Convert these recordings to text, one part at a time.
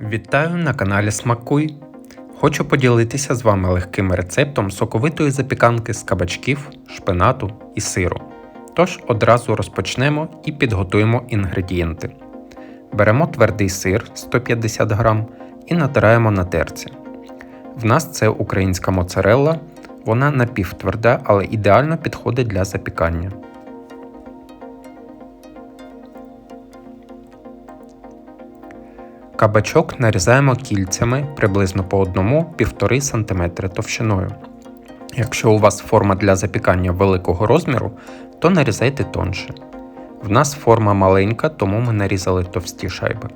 Вітаю на каналі Смакуй. Хочу поділитися з вами легким рецептом соковитої запіканки з кабачків, шпинату і сиру. Тож одразу розпочнемо і підготуємо інгредієнти. Беремо твердий сир 150 г і натираємо на терці. В нас це українська моцарелла, вона напівтверда, але ідеально підходить для запікання. Кабачок нарізаємо кільцями приблизно по 1-1,5 см товщиною. Якщо у вас форма для запікання великого розміру, то нарізайте тонше. В нас форма маленька, тому ми нарізали товсті шайби.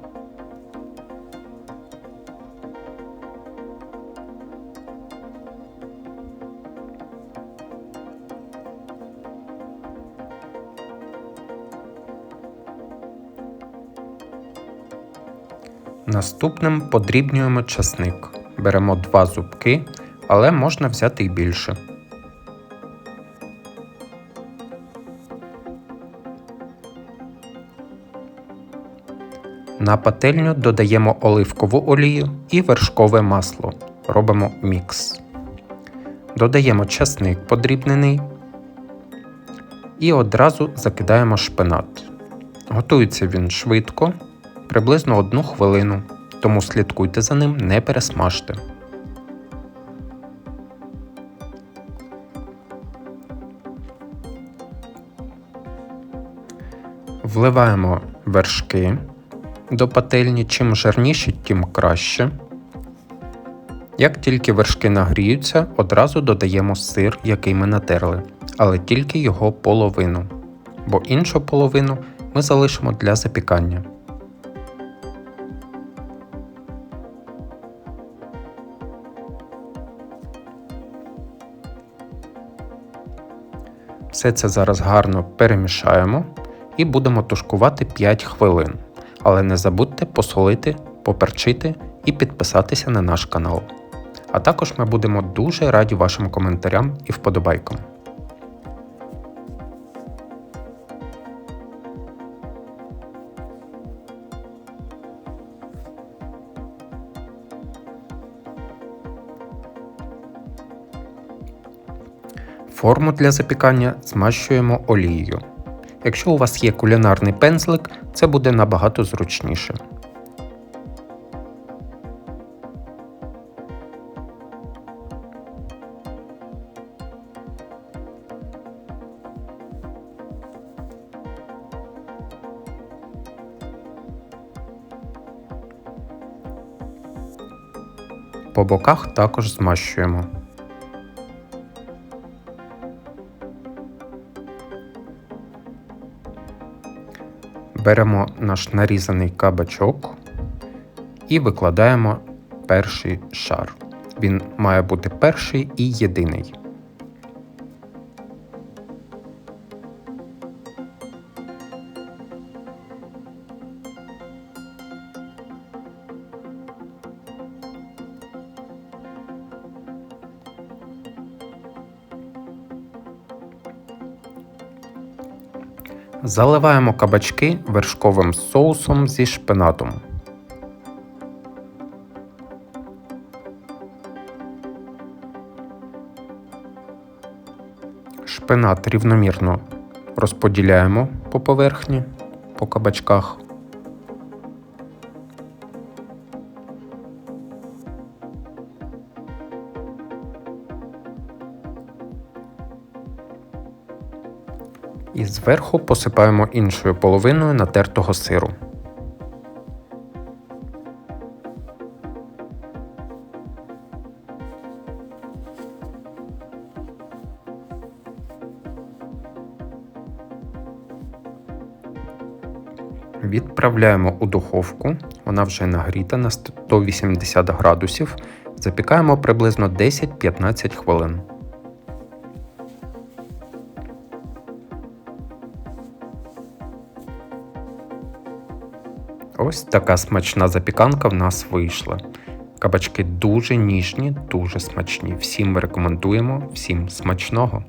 Наступним подрібнюємо часник. Беремо два зубки, але можна взяти і більше. На пательню додаємо оливкову олію і вершкове масло. Робимо мікс. Додаємо часник подрібнений і одразу закидаємо шпинат. Готується він швидко, приблизно одну хвилину, тому слідкуйте за ним, не пересмажте. Вливаємо вершки до пательні, чим жирніші, тим краще. Як тільки вершки нагріються, одразу додаємо сир, який ми натерли, але тільки його половину, бо іншу половину ми залишимо для запікання. Все це зараз гарно перемішаємо і будемо тушкувати 5 хвилин. Але не забудьте посолити, поперчити і підписатися на наш канал. А також ми будемо дуже раді вашим коментарям і вподобайкам. Форму для запікання змащуємо олією. Якщо у вас є кулінарний пензлик, це буде набагато зручніше. По боках також змащуємо. Беремо наш нарізаний кабачок і викладаємо перший шар. Він має бути перший і єдиний. Заливаємо кабачки вершковим соусом зі шпинатом. Шпинат рівномірно розподіляємо по поверхні, по кабачках. І зверху посипаємо іншою половиною натертого сиру. Відправляємо у духовку, вона вже нагріта на 180 градусів. Запікаємо приблизно 10-15 хвилин. Ось така смачна запіканка в нас вийшла. Кабачки дуже ніжні, дуже смачні. Всім рекомендуємо, всім смачного!